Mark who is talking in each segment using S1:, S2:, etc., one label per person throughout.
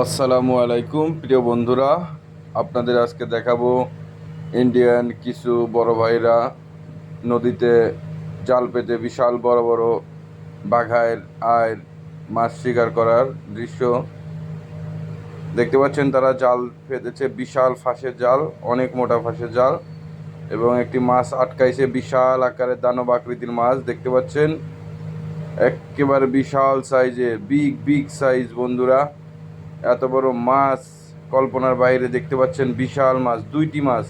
S1: আসসালামু আলাইকুম, প্রিয় বন্ধুরা। আপনাদের আজকে দেখাবো ইন্ডিয়ান কিছু বড় ভাইরা নদীতে জাল পেতে বিশাল বড় বড় বাঘায়ের আয়ের মাছ শিকার করার দৃশ্য। দেখতে পাচ্ছেন তারা জাল পেতেছে বিশাল ফাঁসের জাল, অনেক মোটা ফাঁসের জাল, এবং একটি মাছ আটকাইছে বিশাল আকারের দানব আকৃতির মাছ। দেখতে পাচ্ছেন, একেবারে বিশাল সাইজের বিগ বিগ সাইজ বন্ধুরা। এত বড় মাছ কল্পনার বাইরে দেখতে পাচ্ছেন, বিশাল মাছ, দুইটি মাছ।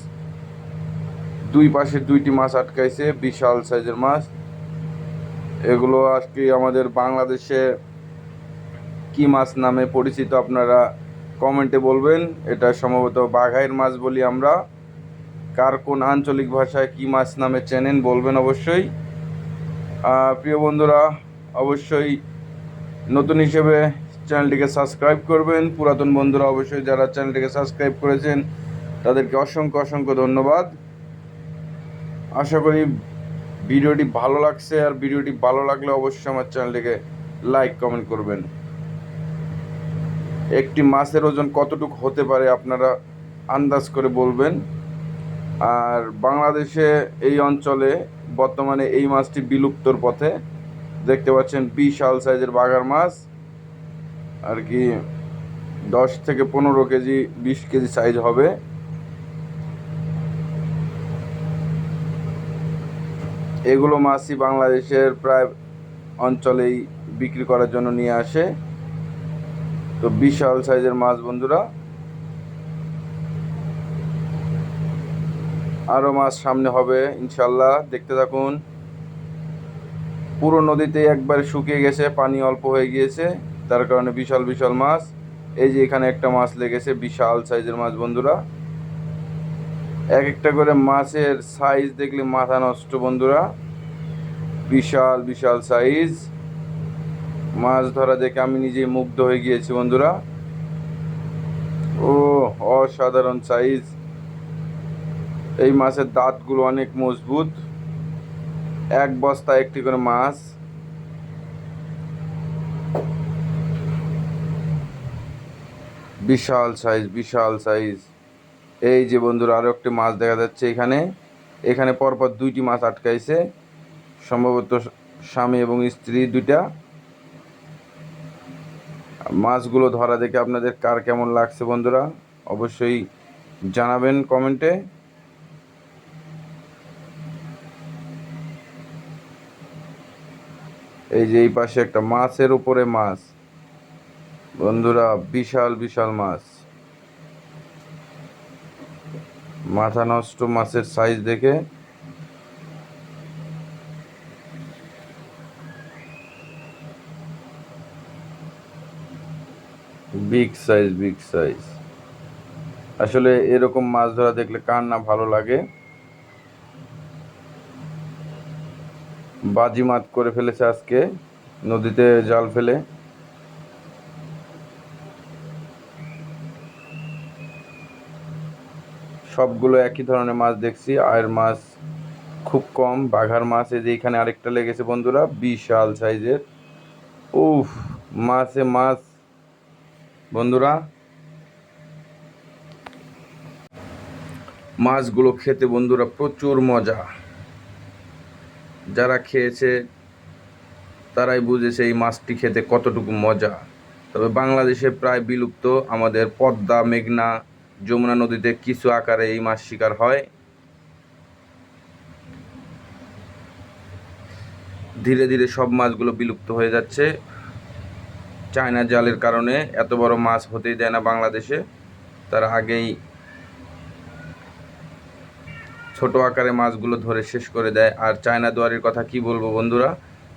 S1: দুই পাশে দুইটি মাছ আটকাইছে, বিশাল সাইজের মাছ। এগুলো আজকে আমাদের বাংলাদেশে কি মাছ নামে পরিচিত আপনারা কমেন্টে বলবেন। এটা সম্ভবত বাঘাইয়ের মাছ বলি আমরা। কার কোন আঞ্চলিক ভাষায় কি মাছ নামে চেনেন বলবেন অবশ্যই। প্রিয় বন্ধুরা, অবশ্যই নতুন হিসেবে চ্যানেলটিকে সাবস্ক্রাইব করবেন। পুরাতন বন্ধুরা অবশ্যই যারা চ্যানেলটিকে সাবস্ক্রাইব করেছেন, তাদেরকে অসংখ্য অসংখ্য ধন্যবাদ। আশা করি ভিডিওটি ভালো লাগছে, আর ভিডিওটি ভালো লাগলে অবশ্যই আমার চ্যানেলটিকে লাইক, কমেন্ট করবেন। একটি মাছের ওজন কতটুকু হতে পারে আপনারা আন্দাজ করে বলবেন। আর বাংলাদেশে এই অঞ্চলে বর্তমানে এই মাছটি বিলুপ্তর পথে। দেখতে পাচ্ছেন বিশাল সাইজের বাগার মাছ। আর কি দশ থেকে পনেরো কেজি, বিশ কেজি সাইজ হবে। এগুলো মাছই বাংলাদেশের প্রায় অঞ্চলেই বিক্রি করার জন্য নিয়ে আসে। তো বিশাল সাইজের মাছ বন্ধুরা। আরও মাছ সামনে হবে, ইনশাল্লাহ। দেখতে থাকুন। পুরো নদীতে একবারে শুকিয়ে গেছে, পানি অল্প হয়ে গিয়েছে। তার কারণে বিশাল বিশাল মাছ। এই যে এখানে একটা মাছ লেগেছে, বিশাল সাইজের মাছ, বন্ধুরা। এক একটা করে মাছের সাইজ দেখলে মাথা নষ্ট, বন্ধুরা। বিশাল বিশাল সাইজ মাছ ধরা দেখে আমি নিজেই মুগ্ধ হয়ে গিয়েছি, বন্ধুরা। ও, অসাধারণ সাইজ এই মাছের দাঁতগুলো অনেক মজবুত। এক বস্তা একটি করে মাছ। বিশাল সাইজ বিশাল সাইজ এই যে বন্ধুরা আরও একটি মাছ দেখা যাচ্ছে এখানে। এখানে পরপর দুইটি মাছ আটকাইছে। সম্ভবত স্বামী এবং স্ত্রী দুইটা। মাছগুলো ধরা দেখে আপনাদের কার কেমন লাগছে বন্ধুরা, অবশ্যই জানাবেন কমেন্টে। এই যে এই পাশে একটা মাছের উপরে মাছ। বন্ধুরা, বিশাল বিশাল মাছ। মাথা নষ্ট মাছের সাইজ দেখে। বিগ সাইজ বিগ সাইজ আসলে এরকম মাছ ধরা দেখলে কার না ভালো লাগে। বাজি বাজিমাত করে ফেলেছে আজকে। নদীতে জাল ফেলে। সবগুলো একই ধরনের মাছ দেখছি। আয়ের মাছ খুব কম, বাঘার মাছ এই যে এখানে আরেকটা লেগেছে বন্ধুরা, বিশাল সাইজের। উফ, মাছে মাছ। বন্ধুরা, মাছগুলো খেতে বন্ধুরা প্রচুর মজা। যারা খেয়েছে, তারাই বুঝেছে এই মাছটি খেতে কতটুকু মজা। তবে বাংলাদেশে প্রায় বিলুপ্ত, আমাদের পদ্মা, মেঘনা যমুনা নদীতে কিছু আকারে এই মাছ শিকার হয়। ধীরে ধীরে সব মাছগুলো বিলুপ্ত হয়ে যাচ্ছে। চায়না জালের কারণে এত বড় মাছ হতেই দেয় না বাংলাদেশে। তার আগেই ছোট আকারে মাছগুলো ধরে শেষ করে দেয়। আর চায়না দুয়ারির কথা কি বলব বন্ধুরা?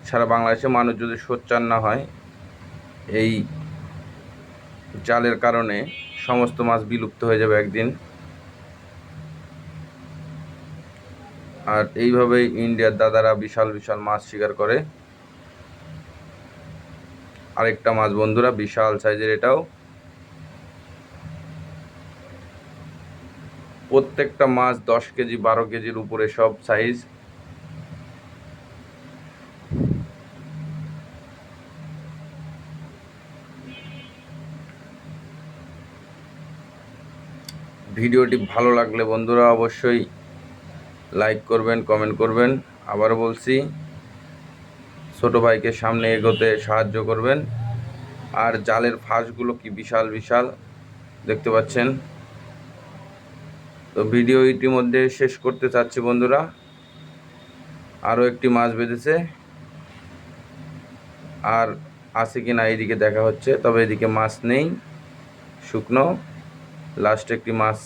S1: সারা বাংলাদেশে মানুষ যদি সোচ্চার না হয়, এই জালের কারণে সমস্ত মাছ বিলুপ্ত হয়ে যাবে একদিন। আর এইভাবেই ইন্ডিয়ার দাদারা বিশাল বিশাল মাছ শিকার করে। আরেকটা মাছ বন্ধুরা, বিশাল সাইজের এটাও। প্রত্যেকটা মাছ দশ কেজি, বারো কেজির উপরে সব সাইজ। ভিডিওটি ভালো লাগলে বন্ধুরা অবশ্যই লাইক করবেন, কমেন্ট করবেন। আবার বলছি, ছোট ভাইকে সামনে এগোতে সাহায্য করবেন। আর জালের ফাঁসগুলো কি বিশাল বিশাল, দেখতে পাচ্ছেন? তো ভিডিও ইতিমধ্যে শেষ করতে চাচ্ছি বন্ধুরা। আরও একটি মাছ বেঁধেছে। আর আছে কি না এইদিকে দেখা হচ্ছে, তবে এদিকে মাছ নেই, শুকনো। লাস্টে একটি মাছ